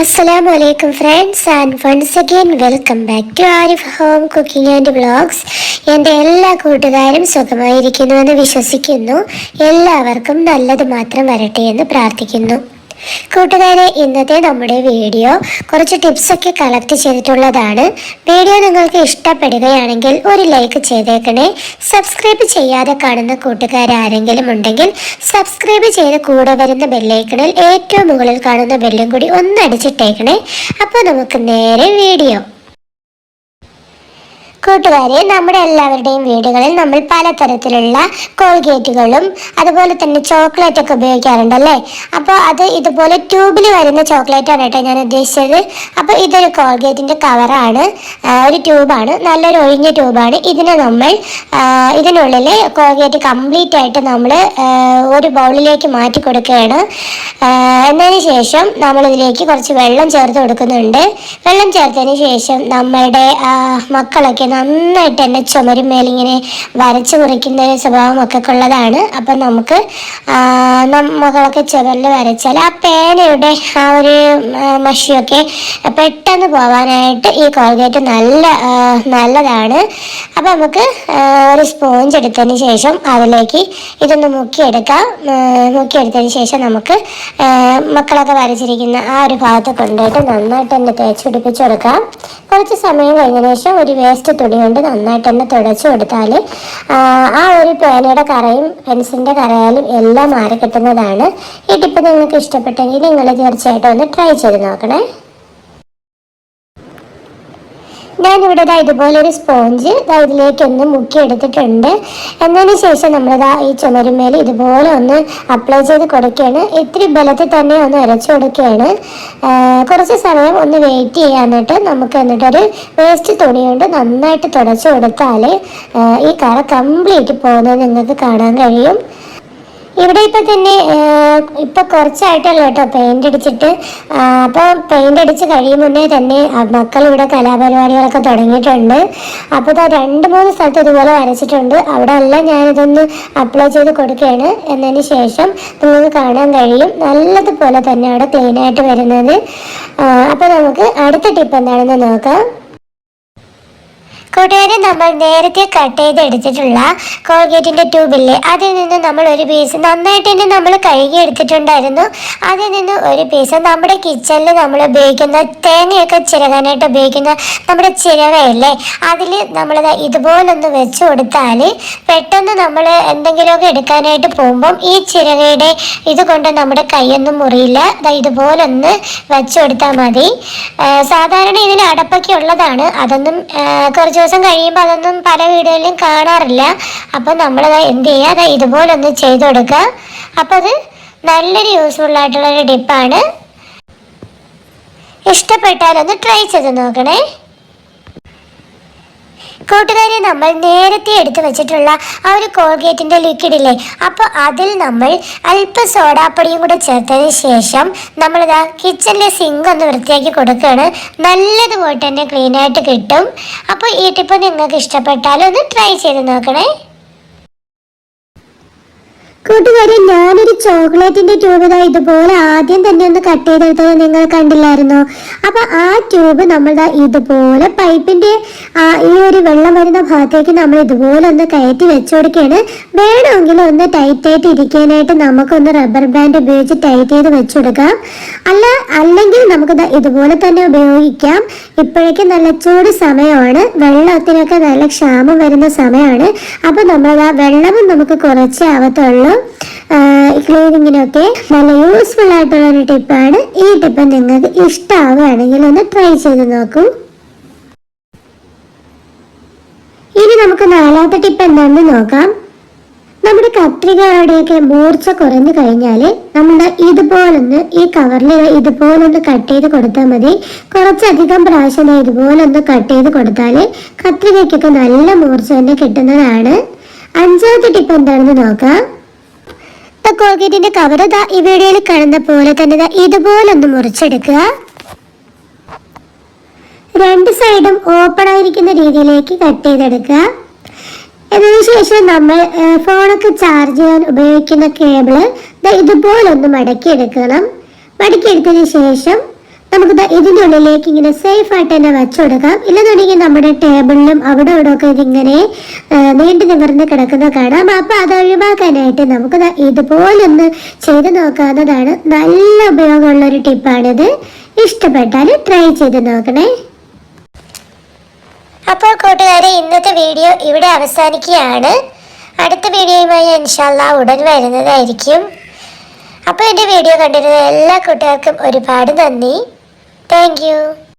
Assalamu alaikum friends and once again welcome back to Arif Home Cooking and Vlogs. എന്റെ എല്ലാ കൂട്ടുകാരും സുഖമായിരിക്കുന്നുവെന്ന് വിശ്വസിക്കുന്നു എല്ലാവർക്കും നല്ലത് മാത്രം വരട്ടെ എന്ന് പ്രാർത്ഥിക്കുന്നു കൂട്ടുകാരെ ഇന്നത്തെ നമ്മുടെ വീഡിയോ കുറച്ച് ടിപ്സൊക്കെ കളക്ട് ചെയ്തിട്ടുള്ളതാണ്. വീഡിയോ നിങ്ങൾക്ക് ഇഷ്ടപ്പെടുകയാണെങ്കിൽ ഒരു ലൈക്ക് ചെയ്തേക്കണേ. സബ്സ്ക്രൈബ് ചെയ്യാതെ കാണുന്ന കൂട്ടുകാരാരെങ്കിലും ഉണ്ടെങ്കിൽ സബ്സ്ക്രൈബ് ചെയ്ത് കൂടെ വരുന്ന ബെല്ലൈക്കണിൽ ഏറ്റവും മുകളിൽ കാണുന്ന ബെല്ലും കൂടി ഒന്ന് അടിച്ചിട്ടേക്കണേ. അപ്പോൾ നമുക്ക് നേരെ വീഡിയോ കൂട്ടുകാരെ നമ്മുടെ എല്ലാവരുടെയും വീടുകളിൽ നമ്മൾ പലതരത്തിലുള്ള കോൾഗേറ്റുകളും അതുപോലെ തന്നെ ചോക്ലേറ്റ് ഒക്കെ ഉപയോഗിക്കാറുണ്ടല്ലേ? അപ്പോൾ അത് ഇതുപോലെ ട്യൂബിൽ വരുന്ന ചോക്ലേറ്റ് ആണ് കേട്ടോ ഞാൻ ഉദ്ദേശിച്ചത്. അപ്പോൾ ഇതൊരു കോൾഗേറ്റിന്റെ കവറാണ്. ഒരു ട്യൂബാണ്. നല്ലൊരു ഒഴിഞ്ഞ ട്യൂബാണ്. ഇതിനെ നമ്മൾ ഇതിനുള്ളിൽ കോൾഗേറ്റ് കംപ്ലീറ്റ് ആയിട്ട് നമ്മൾ ഒരു ബൗളിലേക്ക് മാറ്റി കൊടുക്കുകയാണ്. എന്നതിന് ശേഷം നമ്മളിതിലേക്ക് കുറച്ച് വെള്ളം ചേർത്ത് കൊടുക്കുന്നുണ്ട്. വെള്ളം ചേർത്തതിന് ശേഷം നമ്മളുടെ മക്കളൊക്കെ നന്നായിട്ട് തന്നെ ചുമരുമേലിങ്ങനെ വരച്ച് കുറിക്കുന്ന ഒരു സ്വഭാവമൊക്കെ ഉള്ളതാണ് അപ്പം നമുക്ക് നമ്മളൊക്കെ ചുമരിൽ വരച്ചാൽ ആ പേനയുടെ ആ ഒരു മഷിയൊക്കെ പെട്ടെന്ന് പോകാനായിട്ട് ഈ കോൾഗേറ്റ് നല്ല നല്ലതാണ്. അപ്പം നമുക്ക് ഒരു സ്പോഞ്ച് എടുത്തതിന് ശേഷം അതിലേക്ക് ഇതൊന്ന് മുക്കിയെടുക്കാം. മുക്കിയെടുത്തതിന് ശേഷം നമുക്ക് മക്കളൊക്കെ വരച്ചിരിക്കുന്ന ആ ഒരു ഭാഗത്ത് കൊണ്ടുപോയിട്ട് നന്നായിട്ട് തന്നെ തേച്ച് പിടിപ്പിച്ചു കൊടുക്കാം. കുറച്ച് സമയം കഴിഞ്ഞതിന് ശേഷം ഒരു വേസ്റ്റ് തുണി കൊണ്ട് നന്നായിട്ട് തന്നെ തുടച്ചു കൊടുത്താൽ ആ ഒരു പേനയുടെ കറയും പെൻസിലിന്റെ കറയാലും എല്ലാം മാറി കിട്ടുന്നതാണ്. ഈ ടിപ്പ് നിങ്ങൾക്ക് ഇഷ്ടപ്പെട്ടെങ്കിൽ നിങ്ങൾ തീർച്ചയായിട്ടും ഒന്ന് ട്രൈ ചെയ്ത് നോക്കണേ. ഞാനിവിടെ ഇതാ ഇതുപോലെ ഒരു സ്പോഞ്ച് ഇതാ ഇതിലേക്ക് ഒന്ന് മുക്കി എടുത്തിട്ടുണ്ട്. എന്നതിന് ശേഷം നമ്മൾ ദാ ഈ ചുമരുമേൽ ഇതുപോലെ ഒന്ന് അപ്ലൈ ചെയ്ത് കൊടുക്കുകയാണ്. ഇത്തിരി ബലത്തിൽ തന്നെ ഒന്ന് അരച്ചു കൊടുക്കുകയാണ്. കുറച്ച് സമയം ഒന്ന് വെയിറ്റ് ചെയ്യാൻ എന്നിട്ട് നമുക്ക് എന്നിട്ടൊരു വേസ്റ്റ് തുണി കൊണ്ട് നന്നായിട്ട് തുടച്ചു കൊടുത്താൽ ഈ കറ കംപ്ലീറ്റ് പോകുന്നത് നിങ്ങൾക്ക് കാണാൻ കഴിയും. ഇവിടെ ഇപ്പൊ തന്നെ ഇപ്പൊ കുറച്ചായിട്ടല്ലോ കേട്ടോ പെയിന്റ് അടിച്ചിട്ട്. അപ്പോൾ അപ്പൊ പെയിന്റ് അടിച്ച് കഴിയും തന്നെ മക്കൾ ഇവിടെ കലാപരിപാടികളൊക്കെ തുടങ്ങിയിട്ടുണ്ട്. അപ്പൊ ഇതാ രണ്ട് മൂന്ന് സ്ഥലത്ത് ഇതുപോലെ വരച്ചിട്ടുണ്ട്. അവിടെ എല്ലാം ഞാനിതൊന്ന് അപ്ലൈ ചെയ്ത് കൊടുക്കുകയാണ്. എന്നതിന് ശേഷം നിങ്ങൾക്ക് കാണാൻ കഴിയും. നല്ലതുപോലെ തന്നെ അവിടെ ക്ലീൻ ആയിട്ട് വരുന്നത്. അപ്പോൾ അപ്പൊ നമുക്ക് അടുത്ത ടിപ്പ് എന്താണെന്ന് നോക്കാം. കൂട്ടുകാരെ നമ്മൾ നേരത്തെ കട്ട് ചെയ്ത് എടുത്തിട്ടുള്ള കോൾഗേറ്റിന്റെ ട്യൂബില്ലേ അതിൽ നിന്ന് നമ്മൾ ഒരു പീസ് നന്നായിട്ട് തന്നെ നമ്മൾ കഴുകി എടുത്തിട്ടുണ്ടായിരുന്നു. അതിൽ നിന്ന് ഒരു പീസ് നമ്മുടെ കിച്ചണിൽ നമ്മൾ ഉപയോഗിക്കുന്ന തേങ്ങയൊക്കെ ചിരകാനായിട്ട് ഉപയോഗിക്കുന്ന നമ്മുടെ ചിരവയല്ലേ അതിൽ നമ്മൾ ഇതുപോലൊന്ന് വെച്ച് കൊടുത്താൽ പെട്ടെന്ന് നമ്മൾ എന്തെങ്കിലുമൊക്കെ എടുക്കാനായിട്ട് പോകുമ്പം ഈ ചിരകയുടെ ഇത് കൊണ്ട് നമ്മുടെ കൈയൊന്നും മുറിയില്ല. ഇതുപോലൊന്ന് വെച്ച് കൊടുത്താൽ മതി. സാധാരണ ഇതിന് അടപ്പൊക്കെ ഉള്ളതാണ്. അതൊന്നും കുറച്ച് ദിവസം കഴിയുമ്പോൾ അതൊന്നും പല വീടുകളിലും കാണാറില്ല. അപ്പം നമ്മൾ എന്ത് ചെയ്യുക ഇതുപോലെ ഒന്ന് ചെയ്തു കൊടുക്കുക അപ്പം അത് നല്ലൊരു യൂസ്ഫുൾ ആയിട്ടുള്ള ഒരു ടിപ്പാണ് ഇഷ്ടപ്പെട്ടാലൊന്ന് ട്രൈ ചെയ്ത് നോക്കണേ. കൂട്ടുകാരെ നമ്മൾ നേരത്തെ എടുത്തു വെച്ചിട്ടുള്ള ആ ഒരു കോൾഗേറ്റിന്റെ ലിക്വിഡില്ലേ അപ്പോൾ അതിൽ നമ്മൾ അല്പ സോഡാപ്പൊടിയും കൂടെ ചേർത്തതിന് ശേഷം നമ്മളിതാ കിച്ചണിലെ സിങ്ക് ഒന്ന് വൃത്തിയാക്കി കൊടുക്കുകയാണ്. നല്ലതുപോലെ തന്നെ ക്ലീനായിട്ട് കിട്ടും. അപ്പോൾ ഈ ടിപ്പ് നിങ്ങൾക്ക് ഇഷ്ടപ്പെട്ടാലും ഒന്ന് ട്രൈ ചെയ്ത് നോക്കണേ. കൂട്ടുകാരെ ഞാനൊരു ചോക്ലേറ്റിന്റെ ട്യൂബ് ഇതാ ഇതുപോലെ ആദ്യം തന്നെ ഒന്ന് കട്ട് ചെയ്തെടുത്തത് നിങ്ങൾ കണ്ടില്ലായിരുന്നോ? അപ്പൊ ആ ട്യൂബ് നമ്മൾ ഇതുപോലെ പൈപ്പിന്റെ ഈ ഒരു വെള്ളം വരുന്ന ഭാഗത്തേക്ക് നമ്മൾ ഇതുപോലെ ഒന്ന് കയറ്റി വെച്ചു കൊടുക്കുകയാണ് വേണമെങ്കിൽ ഒന്ന് ടൈറ്റ് ആയിട്ട് ഇരിക്കാനായിട്ട് നമുക്കൊന്ന് റബ്ബർ ബാൻഡ് ഉപയോഗിച്ച് ടൈറ്റ് ചെയ്ത് വെച്ചു കൊടുക്കാം അല്ല അല്ലെങ്കിൽ നമുക്ക് ഇതുപോലെ തന്നെ ഉപയോഗിക്കാം. ഇപ്പോഴേക്കും നല്ല ചൂട് സമയമാണ്. വെള്ളത്തിനൊക്കെ നല്ല ക്ഷാമം വരുന്ന സമയമാണ്. അപ്പൊ നമ്മൾ ആ വെള്ളവും നമുക്ക് കുറച്ചേ ആവത്തുള്ളൂ. ക്ലീനിങ്ങിനൊക്കെ നല്ല യൂസ്ഫുൾ ആയിട്ടുള്ള ഒരു ടിപ്പാണ് ഈ ടിപ്പ് നിങ്ങൾക്ക് ഇഷ്ടമാവുകയാണെങ്കിൽ ഒന്ന് ട്രൈ ചെയ്ത് നോക്കൂ. ഇനി നമുക്ക് നാലാമത്തെ ടിപ്പ് എന്താണെന്ന് നോക്കാം. നമ്മുടെ കത്രികയുടെയൊക്കെ മൂർച്ച കുറഞ്ഞു കഴിഞ്ഞാൽ നമ്മൾ ഇതുപോലൊന്ന് ഈ കവറിൽ ഇതുപോലൊന്ന് കട്ട് ചെയ്ത് കൊടുത്താൽ മതി. കുറച്ചധികം പ്രാവശ്യം ഇതുപോലൊന്ന് കട്ട് ചെയ്ത് കൊടുത്താൽ കത്രികയ്ക്കൊക്കെ നല്ല മൂർച്ച തന്നെ കിട്ടുന്നതാണ്. അഞ്ചാമത്തെ ടിപ്പ് എന്താണെന്ന് നോക്കാം. കോൾഗേറ്റിന്റെ കവർ ദാ ഈ വീഡിയോയിൽ കാണുന്ന പോലെ തന്നെ ദാ ഇതുപോലൊന്ന് മുറിച്ചെടുക്കുക. രണ്ട് സൈഡും ഓപ്പൺ ആയിരിക്കുന്ന രീതിയിലേക്ക് കട്ട് ചെയ്തെടുക്കുക. അതിനുശേഷം നമ്മൾ ഫോണൊക്കെ ചാർജ് ചെയ്യാൻ ഉപയോഗിക്കുന്ന കേബിൾ ഇതുപോലൊന്ന് മടക്കിയെടുക്കണം. മടക്കിയെടുത്തതിന് ശേഷം നമുക്ക് ഇതിന്റെ ഉള്ളിലേക്ക് ഇങ്ങനെ സേഫ് ആയിട്ട് തന്നെ വെച്ചുകൊടുക്കാം ഇല്ലെന്നുണ്ടെങ്കിൽ നമ്മുടെ ടേബിളിലും അവിടെ ഇവിടെ ഒക്കെ ഇതിങ്ങനെ നീണ്ടു നിവർന്ന് കിടക്കുന്ന കാണാം. അപ്പൊ അത് ഒഴിവാക്കാനായിട്ട് നമുക്ക് ഇതുപോലെ ഇതുപോലൊന്ന് ചെയ്ത് നോക്കാവുന്നതാണ്. നല്ല ഉപയോഗമുള്ള ഒരു ടിപ്പാണിത് ഇഷ്ടപ്പെട്ടാൽ ട്രൈ ചെയ്ത് നോക്കണേ. അപ്പോൾ കൂട്ടുകാരെ ഇന്നത്തെ വീഡിയോ ഇവിടെ അവസാനിക്കുകയാണ്. അടുത്ത വീഡിയോയുമായി ഇൻഷാല്ല ഉടൻ വരുന്നതായിരിക്കും. അപ്പോൾ എന്റെ വീഡിയോ കണ്ടിരുന്ന എല്ലാ കൂട്ടുകാർക്കും ഒരുപാട് നന്ദി. Thank you.